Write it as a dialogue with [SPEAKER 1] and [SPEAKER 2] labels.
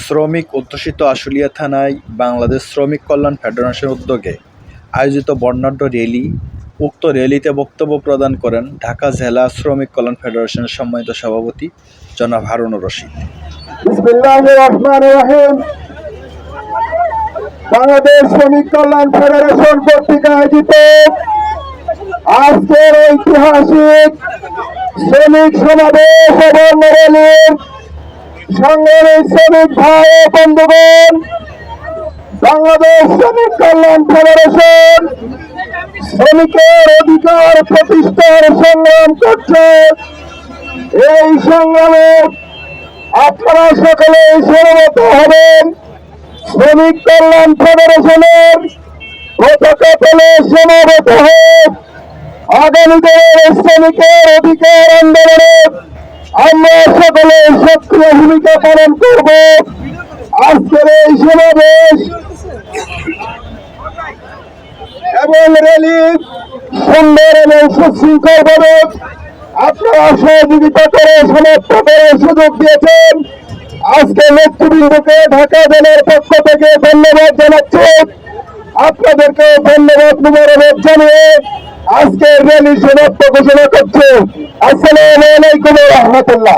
[SPEAKER 1] শ্রমিক অধ্যুষিত আশুলিয়া থানায় বাংলাদেশ শ্রমিক কল্যাণ ফেডারেশন উদ্যোগে আয়োজিত বর্ণাঢ্য র্যালি, উক্ত র্যালিতে বক্তব্য প্রদান করেন ঢাকা জেলা শ্রমিক কল্যাণ ফেডারেশনের সম্মানিত সভাপতি জনাব হারুনুর রশিদ।
[SPEAKER 2] বাংলাদেশ শ্রমিক কল্যাণ ফেডারেশন কর্তৃক আয়োজিত আজকের ঐতিহাসিক শ্রমিক সমাবেশ এবং র্যালির সংগ্রামী শ্রমিক ভাই বন্ধুগণ, বাংলাদেশ শ্রমিক কল্যাণ ফেডারেশন শ্রমিকের অধিকার প্রতিষ্ঠার সংগ্রাম করছে। এই সংগ্রামে আপনারা সকলে সমবেত হবেন। শ্রমিক কল্যাণ ফেডারেশনের পতাকা তলে সমাবেত হয়ে আগামী দিনের শ্রমিকের অধিকার আন্দোলনে আমরা সকলে সক্রিয় ভূমিকা পালন করব। আজকের এই সমাবেশ এবং র্যালি সুন্দর এবং সুশৃঙ্খল ভাবে আপনারা সহযোগিতা করে, সমাপ্ত করার সুযোগ দিয়েছেন। আজকে নেতৃবৃন্দকে ঢাকা জেলার পক্ষ থেকে ধন্যবাদ জানাচ্ছি। আপনাদেরকে ধন্যবাদ মুবারক জানিয়ে আজকের র্যালি সমাপ্ত ঘোষণা করছে। আসসালামু আলাইকুম রহমতুল্লাহ।